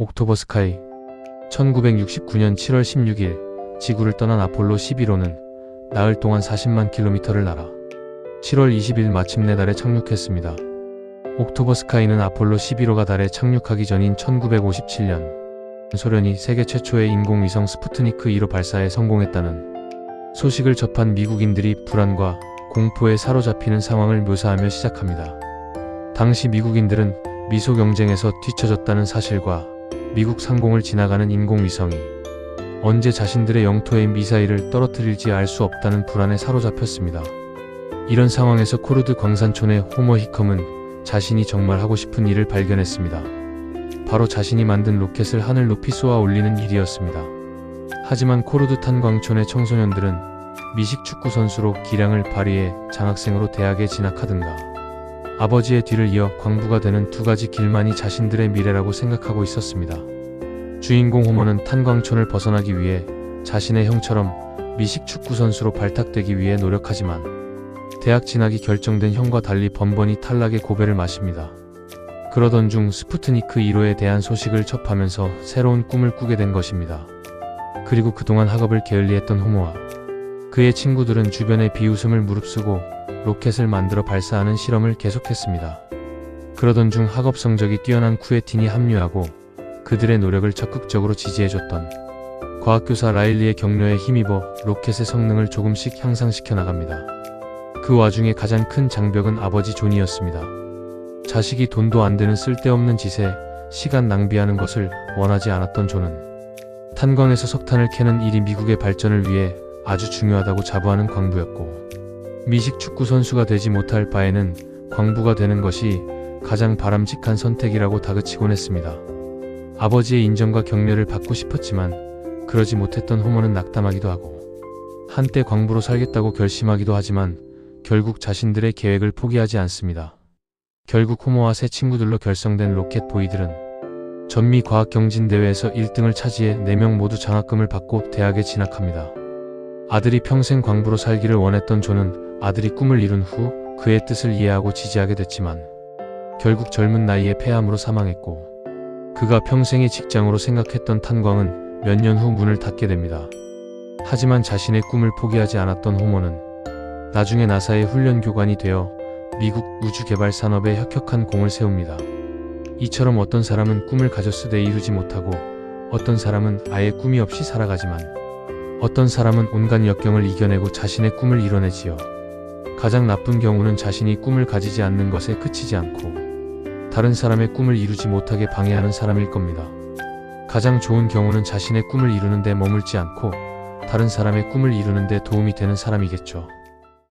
옥토버 스카이 1969년 7월 16일 지구를 떠난 아폴로 11호는 나흘 동안 40만 킬로미터를 날아 7월 20일 마침내 달에 착륙했습니다. 옥토버 스카이는 아폴로 11호가 달에 착륙하기 전인 1957년 소련이 세계 최초의 인공위성 스푸트니크 1호 발사에 성공했다는 소식을 접한 미국인들이 불안과 공포에 사로잡히는 상황을 묘사하며 시작합니다. 당시 미국인들은 미소 경쟁에서 뒤처졌다는 사실과 미국 상공을 지나가는 인공위성이 언제 자신들의 영토에 미사일을 떨어뜨릴지 알 수 없다는 불안에 사로잡혔습니다. 이런 상황에서 코르드 광산촌의 호머 히컴은 자신이 정말 하고 싶은 일을 발견했습니다. 바로 자신이 만든 로켓을 하늘 높이 쏘아 올리는 일이었습니다. 하지만 코르드 탄광촌의 청소년들은 미식 축구 선수로 기량을 발휘해 장학생으로 대학에 진학하든가 아버지의 뒤를 이어 광부가 되는 두 가지 길만이 자신들의 미래라고 생각하고 있었습니다. 주인공 호모는 탄광촌을 벗어나기 위해 자신의 형처럼 미식 축구 선수로 발탁되기 위해 노력하지만 대학 진학이 결정된 형과 달리 번번이 탈락의 고배를 마십니다. 그러던 중 스푸트니크 1호에 대한 소식을 접하면서 새로운 꿈을 꾸게 된 것입니다. 그리고 그동안 학업을 게을리했던 호모와 그의 친구들은 주변의 비웃음을 무릅쓰고 로켓을 만들어 발사하는 실험을 계속했습니다. 그러던 중 학업 성적이 뛰어난 쿠에틴이 합류하고 그들의 노력을 적극적으로 지지해줬던 과학교사 라일리의 격려에 힘입어 로켓의 성능을 조금씩 향상시켜 나갑니다. 그 와중에 가장 큰 장벽은 아버지 존이었습니다. 자식이 돈도 안 되는 쓸데없는 짓에 시간 낭비하는 것을 원하지 않았던 존은 탄광에서 석탄을 캐는 일이 미국의 발전을 위해 아주 중요하다고 자부하는 광부였고 미식 축구 선수가 되지 못할 바에는 광부가 되는 것이 가장 바람직한 선택이라고 다그치곤 했습니다. 아버지의 인정과 격려를 받고 싶었지만 그러지 못했던 호모는 낙담하기도 하고 한때 광부로 살겠다고 결심하기도 하지만 결국 자신들의 계획을 포기하지 않습니다. 결국 호모와 새 친구들로 결성된 로켓 보이들은 전미 과학경진대회에서 1등을 차지해 4명 모두 장학금을 받고 대학에 진학합니다. 아들이 평생 광부로 살기를 원했던 존은 아들이 꿈을 이룬 후 그의 뜻을 이해하고 지지하게 됐지만 결국 젊은 나이에 폐암으로 사망했고 그가 평생의 직장으로 생각했던 탄광은 몇 년 후 문을 닫게 됩니다. 하지만 자신의 꿈을 포기하지 않았던 호모는 나중에 나사의 훈련 교관이 되어 미국 우주개발 산업에 혁혁한 공을 세웁니다. 이처럼 어떤 사람은 꿈을 가졌으되 이루지 못하고 어떤 사람은 아예 꿈이 없이 살아가지만 어떤 사람은 온갖 역경을 이겨내고 자신의 꿈을 이뤄내지요. 가장 나쁜 경우는 자신이 꿈을 가지지 않는 것에 그치지 않고 다른 사람의 꿈을 이루지 못하게 방해하는 사람일 겁니다. 가장 좋은 경우는 자신의 꿈을 이루는데 머물지 않고 다른 사람의 꿈을 이루는데 도움이 되는 사람이겠죠.